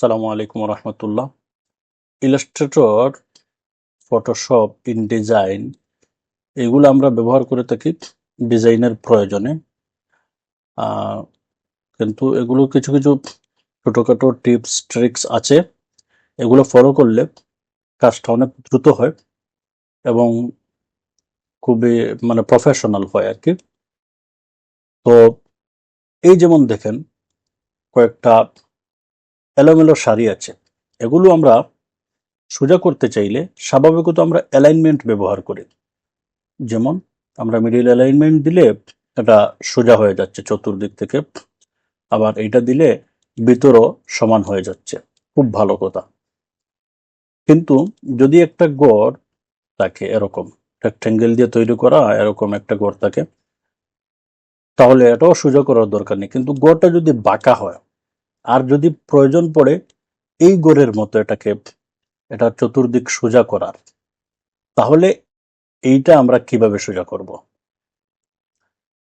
সালামু আলাইকুম রহমতুল্লাহ ইলাস্ট্রেটর ফটোশপ ইন ডিজাইন এগুলো আমরা ব্যবহার করে থাকি ডিজাইনের প্রয়োজনে। কিন্তু এগুলো কিছু কিছু ছোটোখাটো টিপস, ট্রিক্স আছে। এগুলো ফলো করলে কাজটা অনেক দ্রুত হয় এবং খুবই মানে প্রফেশনাল হয় আর কি। তো এই যেমন দেখেন, কয়েকটা এলোমেলো সারি আছে। এগুলো আমরা সোজা করতে চাইলে স্বাভাবিকত আমরা অ্যালাইনমেন্ট ব্যবহার করি। যেমন আমরা মিডিল অ্যালাইনমেন্ট দিলে এটা সোজা হয়ে যাচ্ছে চতুর্দিক থেকে, আবার এটা দিলে ভিতরও সমান হয়ে যাচ্ছে। খুব ভালো কথা। কিন্তু যদি একটা গড় থাকে এরকম রেক্ট্যাঙ্গেল দিয়ে তৈরি করা, এরকম একটা গড় থাকে, তাহলে এটাও সোজা করার দরকার নেই। কিন্তু গড়টা যদি বাঁকা হয় আর যদি প্রয়োজন পড়ে, এই গড়ের মতো এটাকে, এটা চতুর্দিক সোজা করার। তাহলে এইটা আমরা কীভাবে সোজা করব?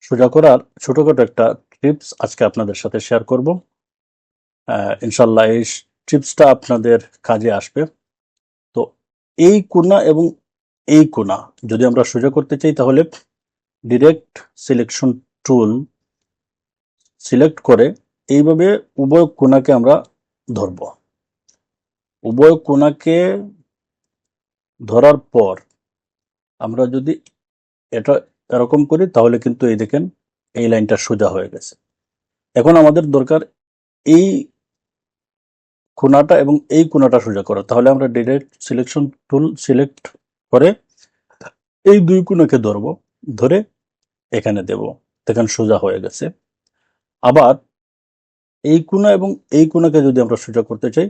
সোজা করার ছোটখাটো একটা টিপস আজকে আপনাদের সাথে শেয়ার করব। ইনশাল্লাহ এই টিপসটা আপনাদের কাজে আসবে। তো এই কোনা এবং এই কোনা যদি আমরা সোজা করতে চাই, তাহলে ডিরেক্ট সিলেকশন টুল সিলেক্ট করে এইভাবে উভয় কোনাকে আমরা ধরব। উভয় কোনাকে ধরার পর আমরা যদি এটা এরকম করি, তাহলে কিন্তু এই দেখেন, এই লাইনটা সোজা হয়ে গেছে। এখন আমাদের দরকার এই কোণাটা এবং এই কোনাটা সোজা করা। তাহলে আমরা ডিরেক্ট সিলেকশন টুল সিলেক্ট করে এই দুই কোণাকে ধরবো, ধরে এখানে দেব। দেখেন সোজা হয়ে গেছে। আবার এই কোণা এবং এই কোণাকে যদি আমরা সোজা করতে চাই,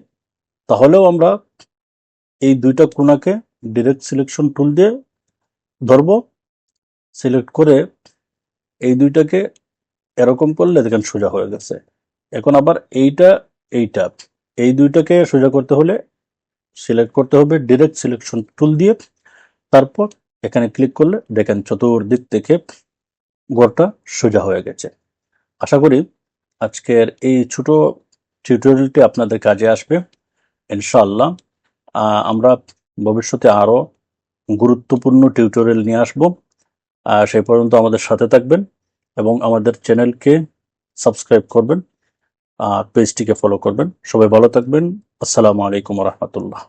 তাহলেও আমরা এই দুইটা কোণাকে ডিরেক্ট সিলেকশন টুল দিয়ে ধরব। সিলেক্ট করে এই দুইটাকে এরকম করলে দেখেন সোজা হয়ে গেছে। এখন আবার এইটা এইটা, এই দুইটাকে সোজা করতে হলে সিলেক্ট করতে হবে ডিরেক্ট সিলেকশন টুল দিয়ে। তারপর এখানে ক্লিক করলে দেখেন চতুর্দিক থেকে ঘরটা সোজা হয়ে গেছে। আশা করি আজকের এই ছোট টিউটোরিয়ালটি আপনাদের কাজে আসবে ইনশাআল্লাহ। আহ, আমরা ভবিষ্যতে আরও গুরুত্বপূর্ণ টিউটোরিয়াল নিয়ে আসব। সেই পর্যন্ত আমাদের সাথে থাকবেন এবং আমাদের চ্যানেলকে সাবস্ক্রাইব করবেন পেজটিকে ফলো করবেন। সবাই ভালো থাকবেন। আসসালামু আলাইকুম রহমতুল্লাহ।